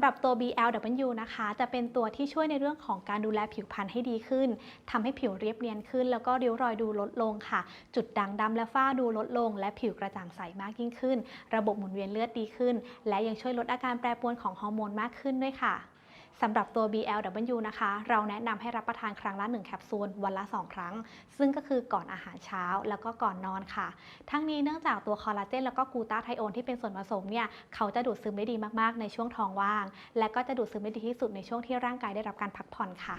สำหรับตัว BLW นะคะ จะเป็นตัวที่ช่วยในเรื่องของการดูแลผิวพรรณให้ดีขึ้นทำให้ผิวเรียบเนียนขึ้น แล้วก็ริ้วรอยดูลดลงค่ะ จุดด่างดำและฝ้าดูลดลง และผิวกระจ่างใสมากยิ่งขึ้น ระบบหมุนเวียนเลือดดีขึ้น และยังช่วยลดอาการแปรปรวนของฮอร์โมนมากขึ้นด้วยค่ะ สำหรับตัว BLW นะคะ เราแนะนำให้รับประทานครั้งละ 1 แคปซูล วันละ 2 ครั้ง ซึ่งก็คือก่อนอาหารเช้าแล้วก็ก่อนนอนค่ะ ทั้งนี้เนื่องจากตัวคอลลาเจนแล้วก็กูตาไทโอนที่เป็นส่วนผสมเนี่ย เขาจะดูดซึมได้ดีมากๆ ในช่วงท้องว่าง และก็จะดูดซึมได้ดีที่สุดในช่วงที่ร่างกายได้รับการพักผ่อนค่ะ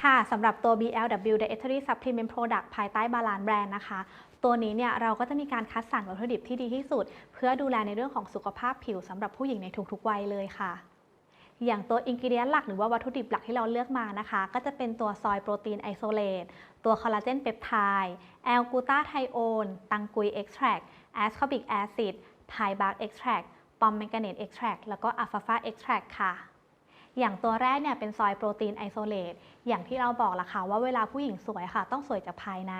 ค่ะสำหรับตัว BLW Dietary Supplement Product ภายใต้บาลานแบรนด์นะคะตัวนี้เนี่ยเราก็จะมีการคัดสรรวัตถุดิบที่ดีที่สุด เพื่อดูแลในเรื่องของสุขภาพผิวสำหรับผู้หญิงในทุกๆวัยเลยค่ะ อย่างตัวอินกิเดียนหลักหรือว่าวัตถุดิบหลักที่เราเลือกมานะคะ ก็จะเป็นตัวซอยโปรตีนไอโซเลตตัวคอลลาเจนเปปไทด์แอลกูตาไทโอนตังกุยเอ็กซ์แทรแอสคอบิกแอซิดไพบาร์เอ็กซ์แทรปอมแมงกาเนตเอ็กซ์แทรแล้วก็อัลฟาฟาเอ็กซ์แทรค่ะ อย่างตัวแรกเนี่ยเป็นซอยโปรตีนไอโซเลตอย่างที่เราบอกละค่ะว่าเวลาผู้หญิงสวยค่ะ ต้องสวยจากภายใน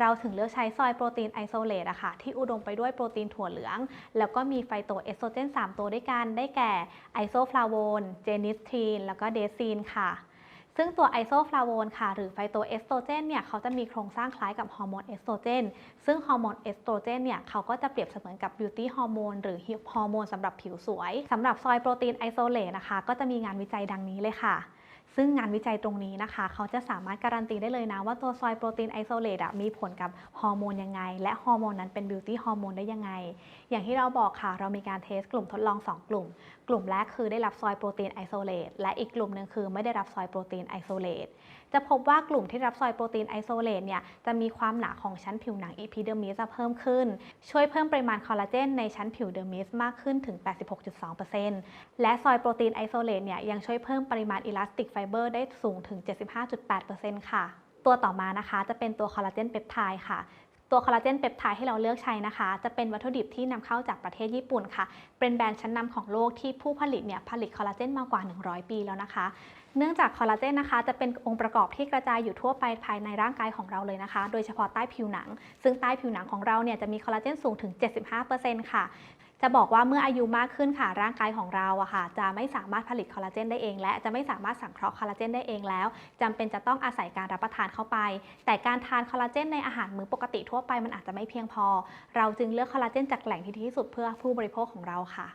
เราถึงเลือกใช้ซอยโปรตีนไอโซเลตอะค่ะที่อุดมไปด้วยโปรตีนถั่วเหลือง แล้วก็มีไฟโตเอสโตรเจน 3 ตัวด้วยกันได้แก่ไอโซฟลาโวนเจนิสทีนแล้วก็เดซีนค่ะ ซึ่งตัวไอโซฟลาโวนค่ะ หรือไฟโตเอสโตรเจนเนี่ยเขาจะมีโครงสร้างคล้ายกับฮอร์โมนเอสโตรเจน ซึ่งฮอร์โมนเอสโตรเจนเนี่ยเขาก็จะเปรียบเสมือนกับบิวตี้ฮอร์โมนหรือฮอร์โมนสำหรับผิวสวยสำหรับซอยโปรตีนไอโซเลตนะคะ ก็จะมีงานวิจัยดังนี้เลยค่ะ ซึ่งงานวิจัยตรงนี้นะคะ เขาจะสามารถการันตีได้เลยนะ ว่าตัวซอยโปรตีนไอโซเลตมีผลกับฮอร์โมนยังไง และฮอร์โมนนั้นเป็นบิวตี้ฮอร์โมนได้ยังไง อย่างที่เราบอกค่ะ เรามีการเทสกลุ่มทดลอง 2 กลุ่ม กลุ่มแรกคือได้รับซอยโปรตีนไอโซเลตและอีกกลุ่มหนึ่งคือไม่ได้รับซอยโปรตีนไอโซเลต จะพบว่ากลุ่มที่รับซอยโปรตีนไอโซเลตเนี่ยจะมีความหนาของชั้นผิวหนังอีพิเดอร์มิสเพิ่มขึ้น ช่วยเพิ่มปริมาณคอลลาเจนในชั้นผิวเดอร์มิสมากขึ้นถึง 86.2%และซอยโปรตีนไอโซเลตเนี่ยยังช่วยเพิ่มปริมาณอิลาสติกไฟเบอร์ได้สูงถึง 75.8%ค่ะ ตัวต่อมานะคะจะเป็นตัวคอลลาเจนเปปไทด์ค่ะตัวคอลลาเจนเปปไทด์ที่เราเลือกใช้นะคะ จะเป็นวัตถุดิบที่นำเข้าจากประเทศญี่ปุ่นค่ะ เป็นแบรนด์ชั้นนำของโลกที่ผู้ผลิตเนี่ยผลิตคอลลาเจนมากว่า 100 ปีแล้วนะคะ เนื่องจากคอลลาเจนนะคะจะเป็นองค์ประกอบที่กระจายอยู่ทั่วไปภายในร่างกายของเราเลยนะคะ โดยเฉพาะใต้ผิวหนัง ซึ่งใต้ผิวหนังของเราเนี่ยจะมีคอลลาเจนสูงถึง 75%ค่ะจะบอกว่าเมื่ออายุมากขึ้นค่ะร่างกายของเราอะค่ะ จะไม่สามารถผลิตคอลลาเจนได้เองและจะไม่สามารถสังเคราะห์คอลลาเจนได้เองแล้วจำเป็นจะต้องอาศัยการรับประทานเข้าไป แต่การทานคอลลาเจนในอาหารมื้อปกติทั่วไปมันอาจจะไม่เพียงพอ เราจึงเลือกคอลลาเจนจากแหล่งที่ดีที่สุดเพื่อผู้บริโภคของเราค่ะ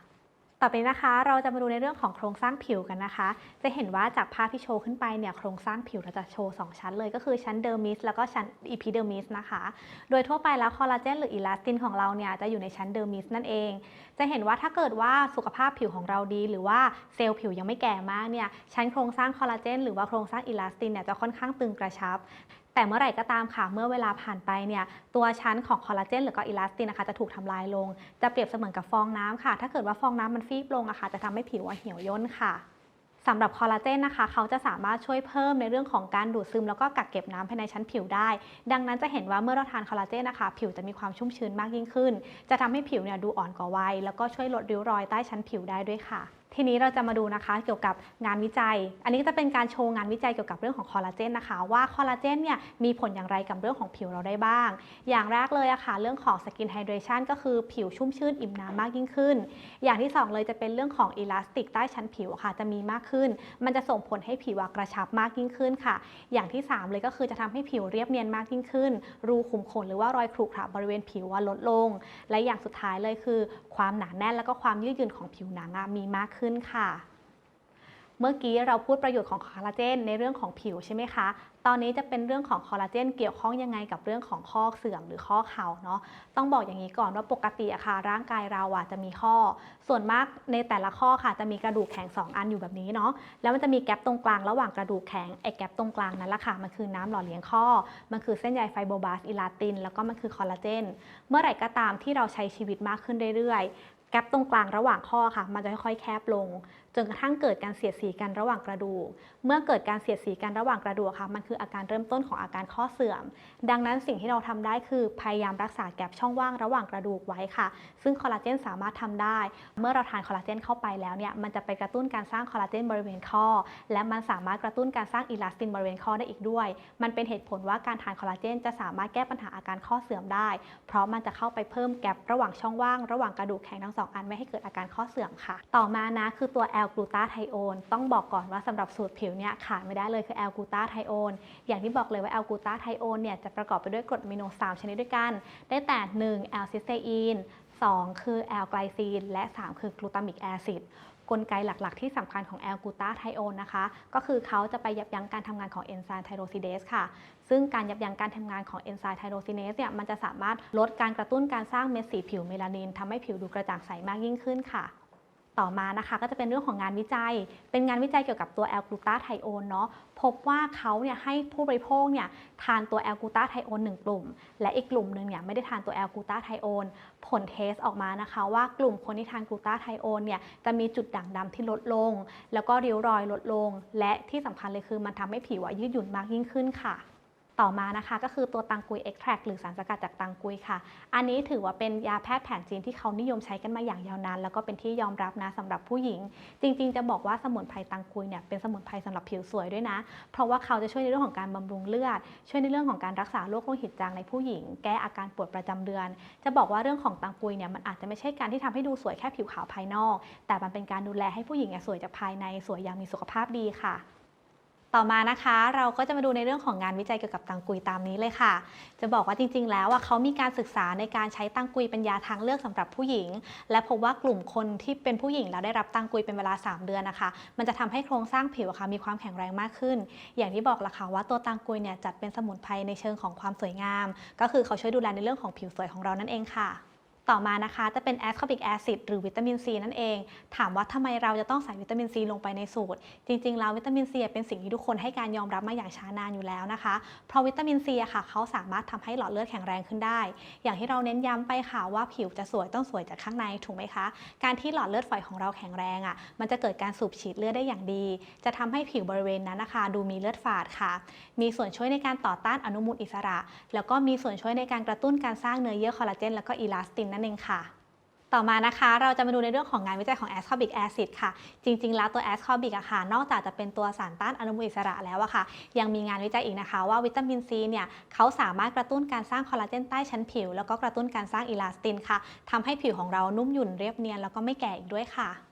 ต่อไปนะคะเราจะมาดูในเรื่องของโครงสร้างผิวกันนะคะ จะเห็นว่าจากภาพที่โชว์ขึ้นไปเนี่ยโครงสร้างผิวเราจะโชว์ 2 ชั้นเลยก็คือชั้นเดอร์มิสแล้วก็ชั้นอีพิเดอร์มิสนะคะ โดยทั่วไปแล้วคอลลาเจนหรืออิลาสตินของเราเนี่ยจะอยู่ในชั้นเดอร์มิสนั่นเอง จะเห็นว่าถ้าเกิดว่าสุขภาพผิวของเราดี หรือว่าเซลล์ผิวยังไม่แก่มากเนี่ยชั้นโครงสร้างคอลลาเจนหรือว่าโครงสร้างอิลาสตินเนี่ยจะค่อนข้างตึงกระชับ แต่เมื่อไหร่ก็ตามค่ะ เมื่อเวลาผ่านไปเนี่ยตัวชั้นของคอลลาเจนหรือก็อิลาสตินนะคะจะถูกทำลายลง จะเปรียบเสมือนกับฟองน้ำค่ะ ถ้าเกิดว่าฟองน้ำมันฟีบลงอะค่ะ จะทำให้ผิวอะเหี่ยวย่นค่ะสำหรับคอลลาเจนนะคะ เขาจะสามารถช่วยเพิ่มในเรื่องของการดูดซึม แล้วก็กักเก็บน้ำภายในชั้นผิวได้ ดังนั้นจะเห็นว่าเมื่อเราทานคอลลาเจนนะคะ ผิวจะมีความชุ่มชื้นมากยิ่งขึ้น จะทำให้ผิวเนี่ยดูอ่อนกว่าวัยแล้วก็ช่วยลดริ้วรอยใต้ชั้นผิวได้ด้วยค่ะ ทีนี้เราจะมาดูนะคะเกี่ยวกับงานวิจัย อันนี้จะเป็นการโชว์งานวิจัยเกี่ยวกับเรื่องของคอลลาเจนนะคะ ว่าคอลลาเจนเนี่ยมีผลอย่างไรกับเรื่องของผิวเราได้บ้าง อย่างแรกเลยอะค่ะเรื่องของสกินไฮเดรชันก็คือผิวชุ่มชื่นอิ่มน้ำมากยิ่งขึ้น อย่างที่สองเลยจะเป็นเรื่องของอิลาสติกใต้ชั้นผิวะค่ะจะมีมากขึ้น มันจะส่งผลให้ผิวกระชับมากยิ่งขึ้นค่ะ อย่างที่สามเลยก็คือจะทำให้ผิวเรียบเนียนมากยิ่งขึ้น รูขุมขนหรือว่ารอยขรุขระบริเวณผิวอะลดลง และอย่างสุดท้ายเลยคือ ความหนาแน่นแล้วก็ความยืดหยุ่นของผิวหนังอะมีมากขึ้นค่ะ เมื่อกี้เราพูดประโยชน์ของคอลลาเจนในเรื่องของผิวใช่ไหมคะ ตอนนี้จะเป็นเรื่องของคอลลาเจนเกี่ยวข้องยังไงกับเรื่องของข้อเสื่อมหรือข้อเข่าเนาะ ต้องบอกอย่างนี้ก่อนว่าปกติอะค่ะ ร่างกายเราอะจะมีข้อ ส่วนมากในแต่ละข้อค่ะ จะมีกระดูกแข็ง 2 อันอยู่แบบนี้เนาะ แล้วมันจะมีแกลบตรงกลางระหว่างกระดูกแข็งไอ้แกลบตรงกลางนั้นละค่ะ มันคือน้ำหล่อเลี้ยงข้อ มันคือเส้นใยไฟโบบาสอิลาติน แล้วก็มันคือคอลลาเจน เมื่อไหร่ก็ตามที่เราใช้ชีวิตมากขึ้นเรื่อยๆ แกลบตรงกลางระหว่างข้อค่ะ มันจะค่อยๆแคบลงจนกระทั่งเกิดการเสียดสีกันระหว่างกระดูก เมื่อเกิดการเสียดสีกันระหว่างกระดูกค่ะ มันคืออาการเริ่มต้นของอาการข้อเสื่อม ดังนั้นสิ่งที่เราทำได้คือพยายามรักษาแกลบช่องว่างระหว่างกระดูกไว้ค่ะ ซึ่งคอลลาเจนสามารถทำได้ เมื่อเราทานคอลลาเจนเข้าไปแล้วเนี่ย มันจะไปกระตุ้นการสร้างคอลลาเจนบริเวณข้อ และมันสามารถกระตุ้นการสร้างอิลาสตินบริเวณข้อได้อีกด้วย มันเป็นเหตุผลว่าการทานคอลลาเจนจะสามารถแก้ปัญหาอาการข้อเสื่อมได้ เพราะมันจะเข้าไปเพิ่มแกลบระหว่างช่องว่าง ระหว่างกระดูกแข็งทั้งสองอันไม่ให้เกิดอาการข้อเสื่อมค่ะ ต่อมานะคือตัวแอลกลูตาไทโอนต้องบอกก่อนว่าสำหรับสูตรผิวเนี่ยขาดไม่ได้เลยคือแอลกลูตาไทโอนอย่างที่บอกเลยว่าแอลกลูตาไทโอนเนี่ยจะประกอบไปด้วยกรดอะมิโน3ชนิดด้วยกัน ได้แต่1แอลซิสเตอีน2คือแอลไกลซีน และ 3 คือกลูตามิกแอซิดกลไกหลักๆ ที่สำคัญของแอลกลูตาไทโอนนะคะ ก็คือเขาจะไปยับยั้งการทำงานของเอนไซม์ไทโรซิเดสค่ะ ซึ่งการยับยั้งการทำงานของเอนไซม์ไทโรซิเนสเนี่ยมันจะสามารถลดการกระตุ้นการสร้างเม็ดสีผิวเมลานินทำให้ผิวดูกระจ่างใสมากยิ่งขึ้นค่ะ ต่อมานะคะก็จะเป็นเรื่องของงานวิจัย เป็นงานวิจัยเกี่ยวกับตัวแอลกลูตาไทโอนเนาะพบว่าเขาเนี่ยให้ผู้บริโภคเนี่ยทานตัวแอลกลูตาไทโอนหนึ่งกลุ่ม และอีกกลุ่มหนึ่งเนี่ยไม่ได้ทานตัวแอลกลูตาไทโอนผลเทสออกมานะคะว่ากลุ่มคนที่ทานกลูตาไทโอนเนี่ยจะมีจุดด่างดำที่ลดลง แล้วก็ริ้วรอยลดลง และที่สำคัญเลยคือมันทำให้ผิวยืดหยุ่นมากยิ่งขึ้นค่ะ ต่อมานะคะ ก็คือตัวตังกุยเอ็กแทรหรือสารสกัดจากตังกุยค่ะ อันนี้ถือว่าเป็นยาแพทย์แผนจีนที่เขานิยมใช้กันมาอย่างยาวนานแล้วก็เป็นที่ยอมรับนะสำหรับผู้หญิง จริง ๆ จะบอกว่าสมุนไพรตังกุยเนี่ยเป็นสมุนไพรสำหรับผิวสวยด้วยนะ เพราะว่าเขาจะช่วยในเรื่องของการบำรุงเลือด ช่วยในเรื่องของการรักษาโรคโลหิตจางในผู้หญิง แก้อาการปวดประจำเดือน จะบอกว่าเรื่องของตังกุยเนี่ยมันอาจจะไม่ใช่การที่ทำให้ดูสวยแค่ผิวขาวภายนอก แต่มันเป็นการดูแลให้ผู้หญิงเนี่ยสวยจากภายในสวยอย่างมีสุขภาพดีค่ะ ต่อมานะคะเราก็จะมาดูในเรื่องของงานวิจัยเกี่ยวกับตังกุยตามนี้เลยค่ะ จะบอกว่าจริง ๆ แล้วอะเขามีการศึกษาในการใช้ตังกุยเป็นยาทางเลือกสำหรับผู้หญิง และพบว่ากลุ่มคนที่เป็นผู้หญิงแล้วได้รับตังกุยเป็นเวลา 3 เดือนนะคะ มันจะทำให้โครงสร้างผิวะค่ะมีความแข็งแรงมากขึ้น อย่างที่บอกละค่ะว่าตัวตังกุยเนี่ยจัดเป็นสมุนไพรในเชิงของความสวยงาม ก็คือเขาช่วยดูแลในเรื่องของผิวสวยของเรานั่นเองค่ะ ต่อมานะคะจะเป็นแอสคอบิกแอซิดหรือวิตามินซีนั่นเอง ถามว่าทำไมเราจะต้องใส่วิตามินซีลงไปในสูตร จริงๆแล้ววิตามินซีเป็นสิ่งที่ทุกคนให้การยอมรับมาอย่างช้านานอยู่แล้วนะคะ เพราะวิตามินซีค่ะเขาสามารถทำให้หลอดเลือดแข็งแรงขึ้นได้ อย่างที่เราเน้นย้ำไปค่ะว่าผิวจะสวยต้องสวยจากข้างในถูกไหมคะ การที่หลอดเลือดฝอยของเราแข็งแรงอะมันจะเกิดการสูบฉีดเลือดได้อย่างดี จะทำให้ผิวบริเวณนั้นนะคะ ดูมีเลือดฝาดค่ะ มีส่วนช่วยในการต่อต้านอนุมูลอิสระ แล้วก็มีส่วนช่วยในการกระตุ้นการสร้างเนื้อเยื่อคอลลาเจน แล้วก็อีลาสตินนั่นเองค่ะต่อมานะคะเราจะมาดูในเรื่องของงานวิจัยของ ascorbic acid ค่ะ จริง ๆ แล้วตัว ascorbic อะค่ะ นอกจากจะเป็นตัวสารต้านอนุมูลอิสระแล้วอะค่ะ ยังมีงานวิจัยอีกนะคะว่าวิตามินซีเนี่ยเขาสามารถกระตุ้นการสร้างคอลลาเจนใต้ชั้นผิว แล้วก็กระตุ้นการสร้างอิลาสตินค่ะทำให้ผิวของเรานุ่มหยุ่นเรียบเนียนแล้วก็ไม่แก่อีกด้วยค่ะ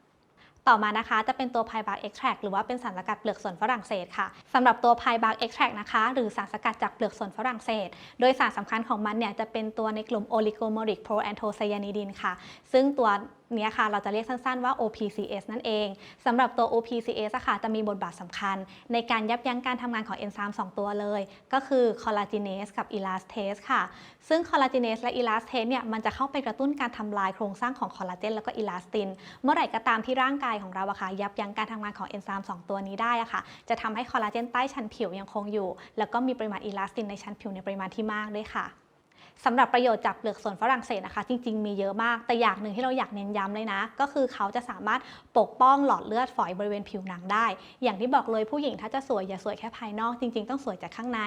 ต่อมานะคะจะเป็นตัวไพบาร์เอ็กแทรหรือว่าเป็นสารสกัดเปลือกส่วนฝรั่งเศสค่ะสำหรับตัวไพบาร์เอ็กแทรนะคะหรือสารสกัดจากเปลือกส่วนฝรั่งเศส โดยสารสำคัญของมันเนี่ยจะเป็นตัวในกลุ่มโอลิโกโมริกโปรแอนโทไซยานิดินค่ะ ซึ่งตัว เนี้ยค่ะเราจะเรียกสั้นๆว่า OPCS นั่นเองสำหรับตัว OPCS อะค่ะจะมีบทบาทสำคัญ ในการยับยั้งการทำงานของเอนไซม์2ตัวเลย ก็คือคอลลาจิเนสกับอีลาสเทสค่ะ ซึ่งคอลลาจิเนสและอีลาสเทสเนี่ยมันจะเข้าไปกระตุ้นการทำลายโครงสร้างของคอลลาเจนแล้วก็อีลาสติน เมื่อไหร่ก็ตามที่ร่างกายของเราอะค่ะยับยั้งการทำงานของเอนไซม์2ตัวนี้ได้อะค่ะจะทำให้คอลลาเจนใต้ชั้นผิวยังคงอยู่ แล้วก็มีปริมาณอีลาสตินในชั้นผิวในปริมาณที่มากด้วยค่ะ สำหรับประโยชน์จากเปลือกส่วนฝรั่งเศสนะคะ จริง ๆ มีเยอะมาก แต่อย่างหนึ่งที่เราอยากเน้นย้ำเลยนะ ก็คือเขาจะสามารถปกป้องหลอดเลือดฝอยบริเวณผิวหนังได้ อย่างที่บอกเลยผู้หญิงถ้าจะสวยอย่าสวยแค่ภายนอก จริง ๆ ต้องสวยจากข้างใน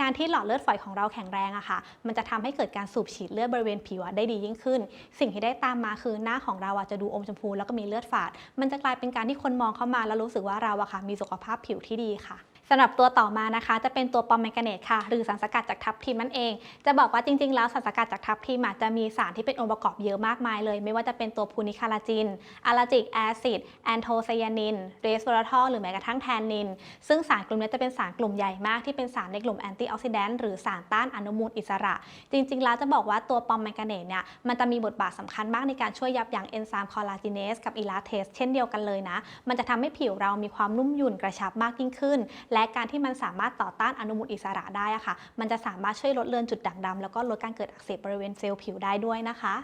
การที่หลอดเลือดฝอยของเราแข็งแรงอะค่ะ มันจะทำให้เกิดการสูบฉีดเลือดบริเวณผิวได้ดียิ่งขึ้น สิ่งที่ได้ตามมาคือหน้าของเราจะดูอมชมพูแล้วก็มีเลือดฝาด มันจะกลายเป็นการที่คนมองเข้ามาแล้วรู้สึกว่าเราอะค่ะมีสุขภาพผิวที่ดีค่ะ สำหรับตัวต่อมานะคะ จะเป็นตัวปอมแมงกาเนตค่ะ หรือสารสกัดจากทับทิมนั่นเอง จะบอกว่าจริง ๆ แล้วสารสกัดจากทับทิมจะมีสารที่เป็นองค์ประกอบเยอะมากมายเลย ไม่ว่าจะเป็นตัวพูนิคาลาจินอะลาจิกแอซิดแอนโทไซยานินเรสเวอราทอลหรือแม้กระทั่งแทนนิน ซึ่งสารกลุ่มนี้จะเป็นสารกลุ่มใหญ่มากที่เป็นสารในกลุ่มแอนตี้ออกซิแดนต์หรือสารต้านอนุมูลอิสระ จริง ๆ แล้วจะบอกว่าตัวปอมแมงกาเนตเนี่ยมันจะมีบทบาทสำคัญมากในการช่วยยับยั้งเอนไซม์คอลลาจิเนสกับอีลาเทสเช่นเดียวกันเลยนะ มันจะทำให้ผิวเรามีความนุ่มหยุ่นกระชับมากยิ่งขึ้น และและการที่มันสามารถต่อต้านอนุมูลอิสระได้ค่ะ มันจะสามารถช่วยลดเลือนจุดด่างดำแล้วก็ลดการเกิดอักเสบบริเวณเซลล์ผิวได้ด้วยนะคะ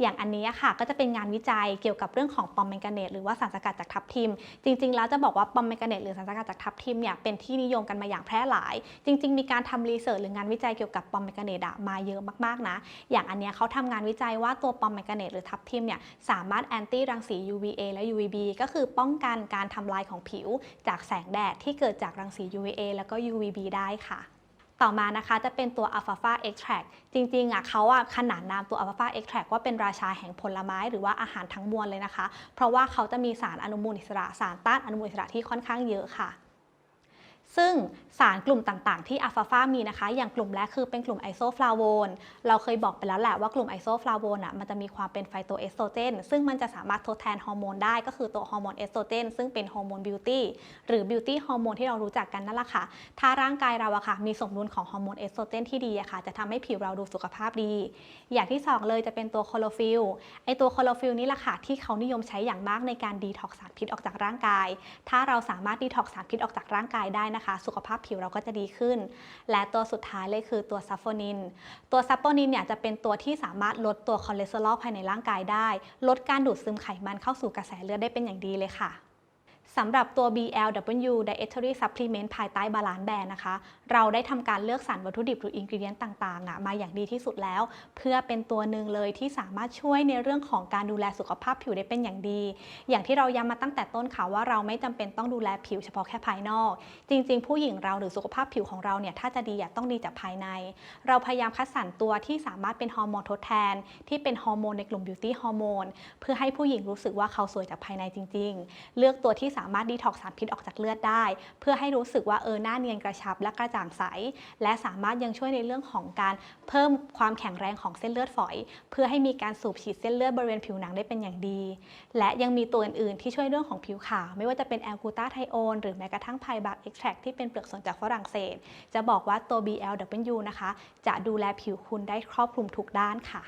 อย่างอันนี้ค่ะก็จะเป็นงานวิจัยเกี่ยวกับเรื่องของปอมแมงกาเนตหรือว่าสารสกัดจากทับทิม จริง ๆ แล้วจะบอกว่าปอมแมงกาเนตหรือสารสกัดจากทับทิมเนี่ยเป็นที่นิยมกันมาอย่างแพร่หลาย จริง ๆ มีการทำรีเสิร์ชหรืองานวิจัยเกี่ยวกับปอมแมงกาเนตอะมาเยอะมากๆนะอย่างอันนี้เขาทำงานวิจัยว่าตัวปอมแมงกาเนตหรือทับทิมเนี่ยสามารถแอนตี้รังสี UVA และ UVB ก็คือป้องกันการทำลายของผิว จากแสงแดดที่เกิดจากรังสี UVA แล้วก็ UVB ได้ค่ะ ต่อมานะคะจะเป็นตัว alfalfa extract จริงๆอะเขาอะขนานนามตัว alfalfa extract ว่าเป็นราชาแห่งผลไม้หรือว่าอาหารทั้งมวลเลยนะคะ เพราะว่าเขาจะมีสารอนุมูลอิสระสารต้านอนุมูลอิสระที่ค่อนข้างเยอะค่ะซึ่ง สารกลุ่มต่างๆ ที่อัลฟาฟามีนะคะ อย่างกลุ่มแรกคือเป็นกลุ่มไอโซฟลาโวนเราเคยบอกไปแล้วแหละว่ากลุ่มไอโซฟลาโวนอะมันจะมีความเป็นไฟโตเอสโตรเจนซึ่งมันจะสามารถทดแทนฮอร์โมนได้ก็คือตัวฮอร์โมนเอสโตรเจนซึ่งเป็นฮอร์โมนบิวตี้หรือบิวตี้ฮอร์โมนที่เรารู้จักกันนั่นแหละค่ะ ถ้าร่างกายเราอะค่ะมีสมดุลของฮอร์โมนเอสโตรเจนที่ดีอะค่ะ จะทำให้ผิวเราดูสุขภาพดี อย่างที่สองเลยจะเป็นตัวโคโลฟิลไอตัวโคโลฟิลนี่แหละค่ะที่เขานิยมใช้อย่างมากในการดีท็อกซ์สารพิษออกจากร่างกาย ถ้าเราสามารถดีท็อกซ์สารพิษออกจากร่างกายได้นะคะ สุขภาพผิวเราก็จะดีขึ้น และตัวสุดท้ายเลยคือตัวซัฟโฟนิน ตัวซัฟโฟนินเนี่ยจะเป็นตัวที่สามารถลดตัวคอเลสเตอรอลภายในร่างกายได้ ลดการดูดซึมไขมันเข้าสู่กระแสเลือดได้เป็นอย่างดีเลยค่ะ สำหรับตัว BLW Dietary Supplement ภายใต้บาลานซ์แบรนด์นะคะ เราได้ทำการเลือกสรรวัตถุดิบหรืออินกิเดียนต่างๆอะมาอย่างดีที่สุดแล้ว เพื่อเป็นตัวหนึ่งเลยที่สามารถช่วยในเรื่องของการดูแลสุขภาพผิวได้เป็นอย่างดี อย่างที่เราย้ำมาตั้งแต่ต้นค่ะว่าเราไม่จำเป็นต้องดูแลผิวเฉพาะแค่ภายนอก จริง ๆ ผู้หญิงเราหรือสุขภาพผิวของเราเนี่ยถ้าจะดีอะต้องดีจากภายใน เราพยายามคัดสรรตัวที่สามารถเป็นฮอร์โมนทดแทน ที่เป็นฮอร์โมนในกลุ่มบิวตี้ฮอร์โมนเพื่อให้ผู้หญิงรู้สึกว่าเขาสวยจากภายในจริง ๆ เลือกตัวที่สามารถดีท็อกซ์สารพิษออกจากเลือดได้ เพื่อให้รู้สึกว่าเออหน้าเนียนกระชับและกระจ่างใส และสามารถยังช่วยในเรื่องของการเพิ่มความแข็งแรงของเส้นเลือดฝอย เพื่อให้มีการสูบฉีดเส้นเลือดบริเวณผิวหนังได้เป็นอย่างดี และยังมีตัวอื่นๆที่ช่วยเรื่องของผิวขาว ไม่ว่าจะเป็นแอลกูตาไทโอนหรือแม้กระทั่งไพบาร์เอ็กแทรที่เป็นเปลือกสนจากฝรั่งเศส จะบอกว่าตัว BLW นะคะ จะดูแลผิวคุณได้ครอบคลุมทุกด้านค่ะ